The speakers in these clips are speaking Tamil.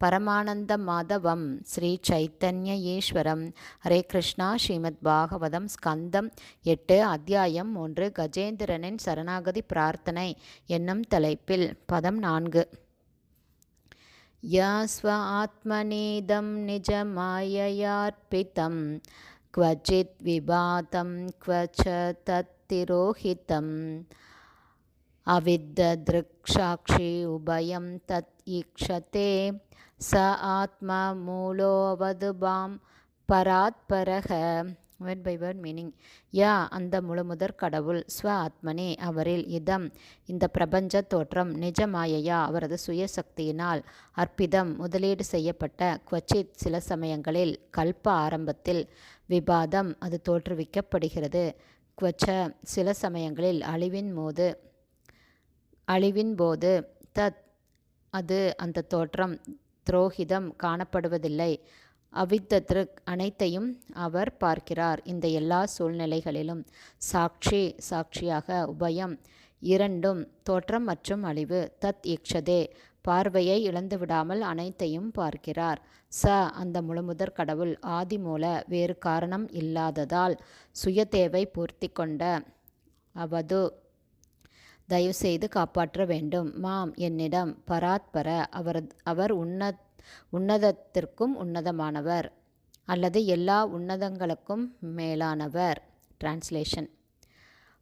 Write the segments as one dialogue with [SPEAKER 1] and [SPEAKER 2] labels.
[SPEAKER 1] परमानन्दमाधवं श्रीचैतन्य ஈஸ்வரம் ஹரே கிருஷ்ணா ஸ்ரீமத் பாகவதம் ஸ்கந்தம் எட்டு அத்தியாயம் மூன்று கஜேந்திரனின் சரணாகதி பிரார்த்தனை என்னும் தலைப்பில் பதம் நான்கு யா ஸ்வ ஆத்மநீதம் நிஜமாயயார்ப்பிதம் क्वचित् विभातं क्व च तत्तिरोहितम् अविद्ददृक्साक्षी उभयं तत् ईक्षते स ஆத்மமூலோவதுபாம் பராத்பரக வேர்ட் பை வேர்ட் மீனிங் யா அந்த முழுமுதற் கடவுள் ஸ்வ ஆத்மனே அவரில் இதம் இந்த பிரபஞ்ச தோற்றம் நிஜமாயையா அவரது சுயசக்தியினால் அற்பிதம் முதலீடு செய்யப்பட்ட குவச்சித் சில சமயங்களில் கல்ப ஆரம்பத்தில் விவாதம் அது தோற்றுவிக்கப்படுகிறது குவச்ச சில சமயங்களில் அழிவின் போது அழிவின் போது தத் அது அந்த தோற்றம் துரோகிதம் காணப்படுவதில்லை. அவித்தத்ருக் அனைத்தையும் அவர் பார்க்கிறார். இந்த எல்லா சூழ்நிலைகளிலும் சாட்சி சாட்சியாக உபயம் இரண்டும் தோற்றம் மற்றும் அழிவு. தத் இக்ஷதே பார்வையை இழந்துவிடாமல் அனைத்தையும் பார்க்கிறார். ச அந்த முழுமுதற் கடவுள் ஆதி மூல வேறு காரணம் இல்லாததால் சுய தேவை பூர்த்தி கொண்ட அவது தயவுசெய்து காப்பாற்ற வேண்டும். மாம் என்னிடம் பராத்பர அவர் அவர் உன்ன உன்னதத்திற்கும் உன்னதமானவர் அல்லது எல்லா உன்னதங்களுக்கும் மேலானவர். டிரான்ஸ்லேஷன்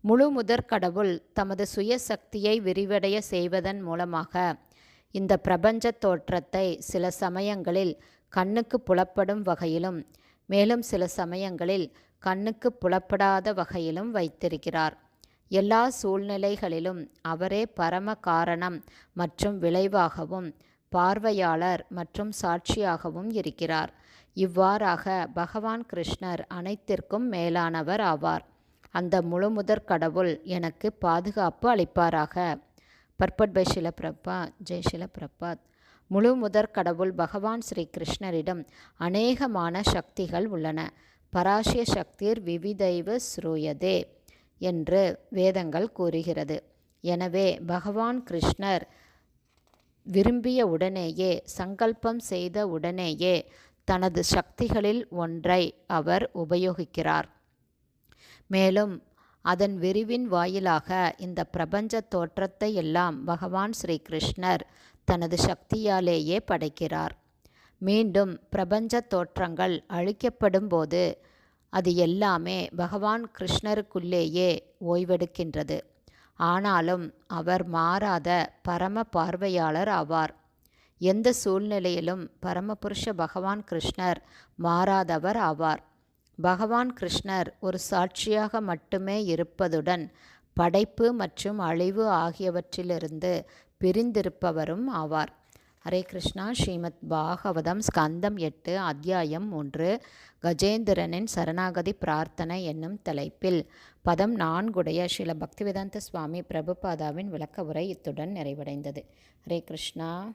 [SPEAKER 1] முழு முதற் கடவுள் தமது சுய சக்தியை விரிவடைய செய்வதன் மூலமாக இந்த பிரபஞ்ச தோற்றத்தை சில சமயங்களில் கண்ணுக்கு புலப்படும் வகையிலும் மேலும் சில சமயங்களில் கண்ணுக்கு புலப்படாத வகையிலும் வைத்திருக்கிறார். எல்லா சூழ்நிலைகளிலும் அவரே பரம காரணம் மற்றும் விளைவாகவும் பார்வையாளர் மற்றும் சாட்சியாகவும் இருக்கிறார். இவ்வாறாக பகவான் கிருஷ்ணர் அனைத்திற்கும் மேலானவர் ஆவார். அந்த முழுமுதற் கடவுள் எனக்கு பாதுகாப்பு அளிப்பாராக. பர்பட் பை ஷிலப்பிரபா ஜெய் ஷிலப்பிரபாத் முழு முதற் கடவுள் பகவான் ஸ்ரீ கிருஷ்ணரிடம் அநேகமான சக்திகள் உள்ளன. பராசிய சக்திர் விவிதைவ ஸ்ரூயதே. என்று வேதங்கள் கூறுகிறது. எனவே பகவான் கிருஷ்ணர் விரும்பிய உடனேயே சங்கல்பம் செய்த உடனேயே தனது சக்திகளில் ஒன்றை அவர் உபயோகிக்கிறார். மேலும் அதன் விரிவின் வாயிலாக இந்த பிரபஞ்ச தோற்றத்தை எல்லாம் பகவான் ஸ்ரீ கிருஷ்ணர் தனது சக்தியாலேயே படைக்கிறார். மீண்டும் பிரபஞ்ச தோற்றங்கள் அழிக்கப்படும் போது அது எல்லாமே பகவான் கிருஷ்ணருக்குள்ளேயே ஓய்வெடுக்கின்றது. ஆனாலும் அவர் மாறாத பரம பார்வையாளர் ஆவார். எந்த சூழ்நிலையிலும் பரமபுருஷ பகவான் கிருஷ்ணர் மாறாதவர் ஆவார். பகவான் கிருஷ்ணர் ஒரு சாட்சியாக மட்டுமே இருப்பதுடன் படைப்பு மற்றும் அழிவு ஆகியவற்றிலிருந்து பிரிந்திருப்பவரும் ஆவார். ஹரே கிருஷ்ணா ஸ்ரீமத் பாகவதம் ஸ்கந்தம் எட்டு அத்தியாயம் ஒன்று கஜேந்திரனின் சரணாகதி பிரார்த்தனை என்னும் தலைப்பில். பதம் நான்குடைய ஸ்ரீல பக்திவேதாந்த சுவாமி பிரபுபாதாவின் விளக்க உரை இத்துடன் நிறைவடைந்தது. ஹரே கிருஷ்ணா.